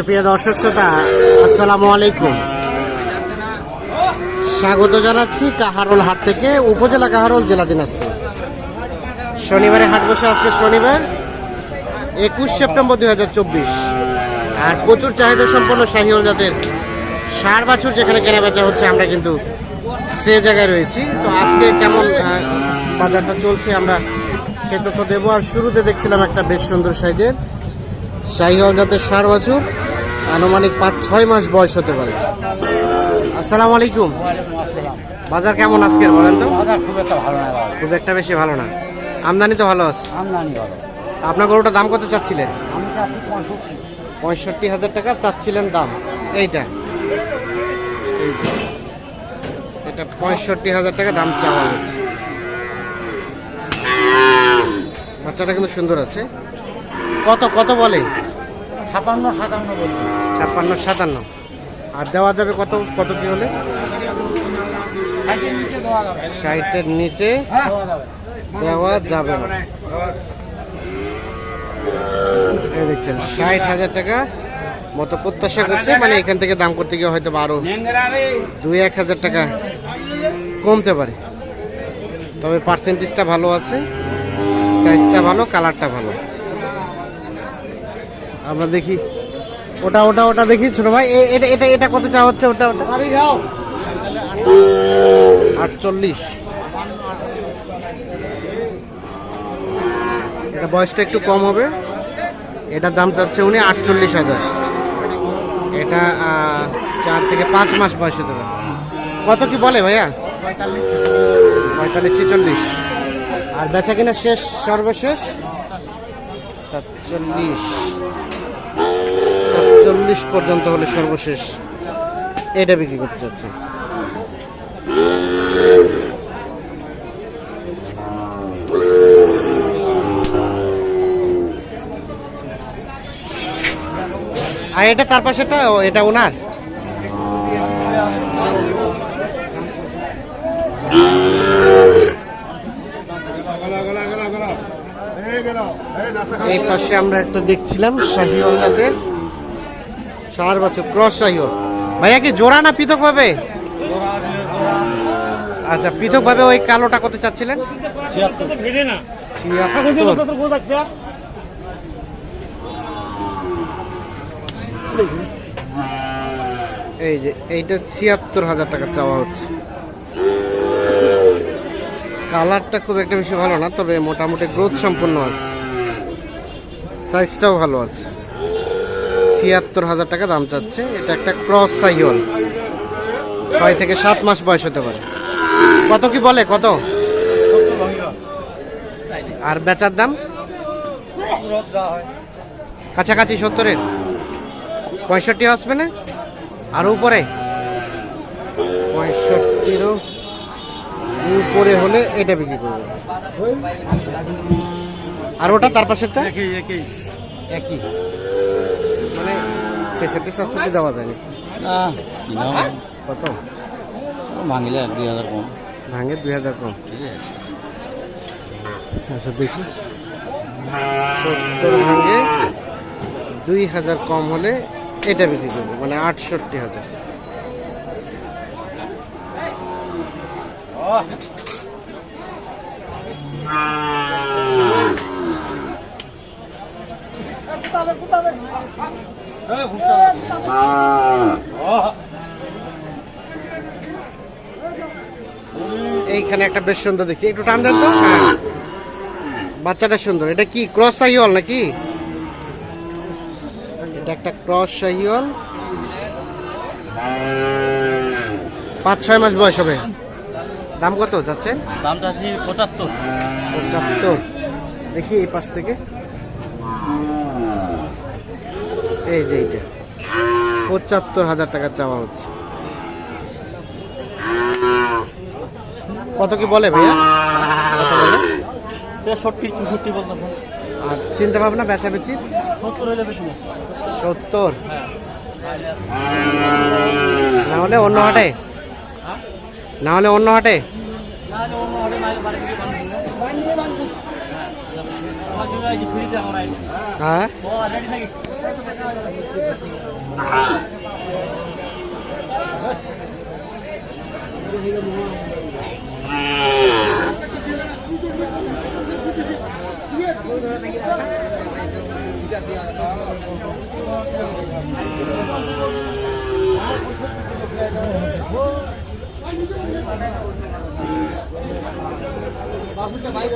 সুপ্রিয় দর্শক শ্রোতা, আসসালামু আলাইকুম। স্বাগত জানাচ্ছি কাহারোল হাট থেকে, উপজেলা কাহারোল, জেলা দিনাজপুর। শনিবারে হাট বসে আজকে শনিবার, একুশ সেপ্টেম্বর দুই হাজার চব্বিশ। আর প্রচুর চাহিদা সম্পন্ন শাহিওল জাতের সার বাছুর যেখানে কেনা বেচা হচ্ছে, আমরা কিন্তু সে জায়গায় রয়েছি। তো আজকে কেমন বাজারটা চলছে আমরা সে তথ্য দেবো। আর শুরুতে দেখছিলাম একটা বেশ সুন্দর সাইজের শাহিওয়াল জাতের সার বাছুর। আনুমানিক পাঁচ ছয় মাস বয়স হতে পারে। আসসালামু আলাইকুম। বাজার কেমন আজকের বলেন তো? খুব একটা ভালো না খুব একটা বেশি ভালো না। আমদানি তো ভালো আছে। আমদানি ভালো। আপনার গরুটার দাম কত চাচ্ছিলেন? আমি চাচ্ছি পঁয়ষট্টি। পঁয়ষট্টি হাজার টাকা চাচ্ছিলেন দাম। এইটা এইটা। এটা পঁয়ষট্টি হাজার টাকা দাম চাওয়া হচ্ছে। বাচ্চাটা কিন্তু সুন্দর আছে। কত কত বলে? ছাপান্ন সাতান্ন বলছি ছাপ্পান্ন সাতান্ন। আর দেওয়া যাবে কত কত কি হলে? ষাটের নিচে দেওয়া যাবে। দেওয়া যাবে। না। দেখছেন ষাট হাজার টাকা মতো প্রত্যাশা করছে মানে এখান থেকে দাম করতে গিয়ে হয়তো বারো দুই এক হাজার টাকা কমতে পারে। তবে পার্সেন্টেজটা ভালো আছে সাইজটা ভালো কালারটা ভালো। আমরা দেখি। ওটা ওটা ওটা দেখি, ছোট ভাই। এটা এটা এটা কত চা হচ্ছে? ওটা ওটা। আটচল্লিশ। এটা বয়সটা একটু কম হবে। এটার দাম চাচ্ছে উনি আটচল্লিশ হাজার। এটা চার থেকে পাঁচ মাস বয়স হতে কত কি বলে ভাইয়া? পঁয়তাল্লিশ, ছেচল্লিশ। আর বেচা কিনা শেষ, সর্বশেষ? সাতচল্লিশ। সাতচল্লিশ পর্যন্ত হলে সর্বশেষ এটা বিক্রি করতে চাচ্ছে। আর এটা তার পাশেটা এটা ওনার? এই পাশে আমরা একটা দেখছিলাম শাহিওয়াল জাতের সার বছর ক্রস শাহিওয়াল ভাইয়া কি জোড়া না পৃথক ভাবে? আচ্ছা পৃথক ভাবে ওই কালোটা কত চাচ্ছিলেন? এই যে এইটা ছিয়াত্তর হাজার টাকা চাওয়া হচ্ছে। কালারটা খুব একটা বেশি ভালো না তবে মোটামুটি গ্রোথ সম্পন্ন আছে। সাইজটাও ভালো আছে। ছিয়াত্তর হাজার টাকা দাম চাচ্ছে। এটা একটা ক্রস সাইওয়াল ছয় থেকে সাত মাস বয়স হতে পারে। কত কি বলে? কত? আর বেচার দাম? কাছাকাছি সত্তরের। পঁয়ষট্টি আসবে না? আর উপরে? পঁয়ষট্টিরও উপরে হলে এটা বিক্রি করবে। আর ওটা তার পাশেরটা? একই। মানে ছেষট্টি সাতষট্টি দেওয়া যায়নি কত? ভাঙিলে দুই হাজার কম। ভাঙে দুই হাজার কম। আচ্ছা দেখি। সত্তর ভাঙে দুই হাজার কম হলে এটা বিক্রি করব মানে আটষট্টি হাজার। এইখানে একটা বেশ সুন্দর দেখছি। একটু টান দেন তো? হ্যাঁ। বাচ্চাটা সুন্দর। এটা কি ক্রস সাহিওয়াল নাকি? এটা একটা ক্রস সাহিওয়াল পাঁচ ছয় মাস বয়স হবে। দাম কত যাচ্ছে? দাম চাচ্ছি পঁচাত্তর। পঁচাত্তর। দেখি এই পাশ থেকে। এই যে এইটা। পঁচাত্তর হাজার টাকা চাওয়া হচ্ছে। কত কি বলে ভাইয়া? তেষট্টি চৌষট্টি আর চিন্তা ভাবনা বেচা বেচি সত্তর? হয়ে। যাবে সত্তর না হলে অন্য হাটে? না হলে অন্য হাটে না অন্য হবে না বাড়ি থেকে হ্যাঁ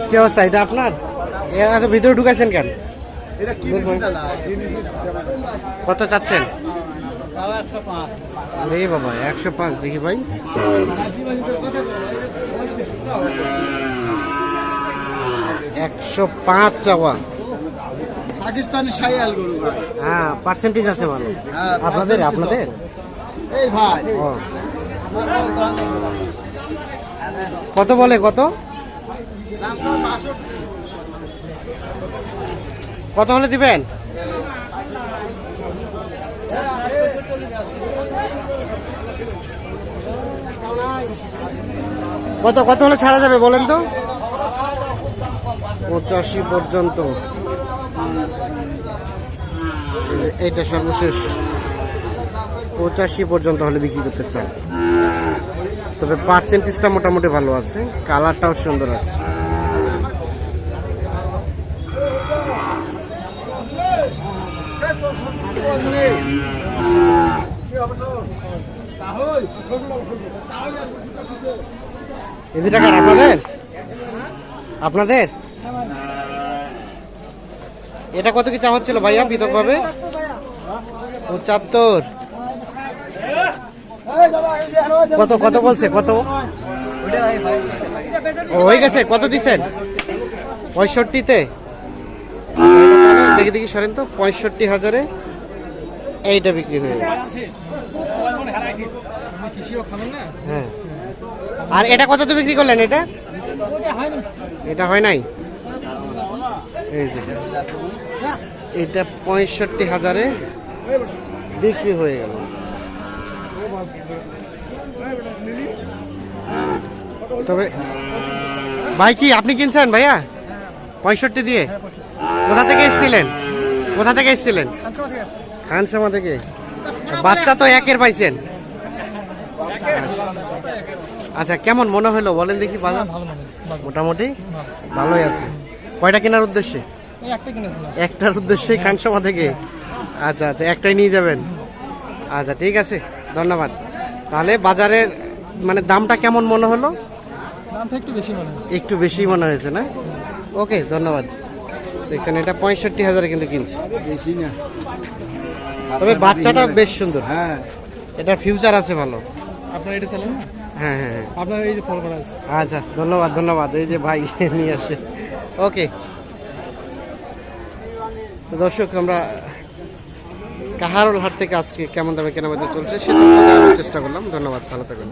কি অবস্থা এটা আপনার এ এত ভিতরে ঢুকাইছেন কেন? কত চাচ্ছেন? রে বাবা একশো পাঁচ দেখি ভাই। একশো পাঁচ চাওয়া। পাকিস্তানি শাইয়াল গরু ভাই। হ্যাঁ পার্সেন্টেজ আছে ভালো। হ্যাঁ, আপনাদের আপনাদের? এই ভাই। কত বলে কত? কত হলে দিবেন? কত কত হলে ছাড়া যাবে বলেন তো? পঁচাশি পর্যন্ত। এইটা সর্বশেষ। পঁচাশি পর্যন্ত হলে বিক্রি করতে চান। তবে পার্সেন্টেজটা মোটামুটি ভালো আছে। কালারটাও সুন্দর আছে। আপনাদের? আপনাদের? এটা কত কি চা হচ্ছিল ভাইয়া পৃথক ভাবে পঁচাত্তর। কত কত বলছে, কত? হয়ে গেছে, কত দিচ্ছেন? পঁয়ষট্টিতে। দেখি দেখি, সরেন তো, পঁয়ষট্টি হাজারে এইটা বিক্রি হয়ে গেছে। হ্যাঁ। আর এটা কত তো বিক্রি করলেন এটা? এটা হয় নাই? এই যে। এটা পঁয়ষট্টি হাজারে বিক্রি হয়ে গেল। তবে ভাই কি আপনি কিনছেন ভাইয়া? পঁয়ষট্টি দিয়ে? কোথা থেকে এসেছিলেন? কোথা থেকে এসেছিলেন? খানসামা থেকে? বাচ্চা তো একের পাইছেন। আচ্ছা কেমন মনে হলো? বলেন দেখি বাজার মোটামুটি? ভালোই আছে। কয়টা কেনার উদ্দেশ্যে? একটার উদ্দেশ্যে খানসামা থেকে? আচ্ছা আচ্ছা একটাই নিয়ে যাবেন। আচ্ছা ঠিক আছে ধন্যবাদ। তাহলে বাজারের মানে দামটা কেমন মনে হলো? একটু বেশি মনে হয় মনে হয়েছে না? ওকে ধন্যবাদ। দেখছেন এটা পঁয়ষট্টি হাজারে কিন্তু কিনছে। তবে বাচ্চাটা বেশ সুন্দর। হ্যাঁ। এটার ফিউচার আছে ভালো। আপনার এটা চালান? হ্যাঁ হ্যাঁ হ্যাঁ। আপনার এই যে ফল করা আছে। আচ্ছা ধন্যবাদ ধন্যবাদ। এই যে ভাই নিয়ে আসে। ওকে দর্শক আমরা কাহারল হাট থেকে আজকে কেমন দামে কেনাবেচা চলছে সেটা চেষ্টা করলাম। ধন্যবাদ ভালো থাকবেন।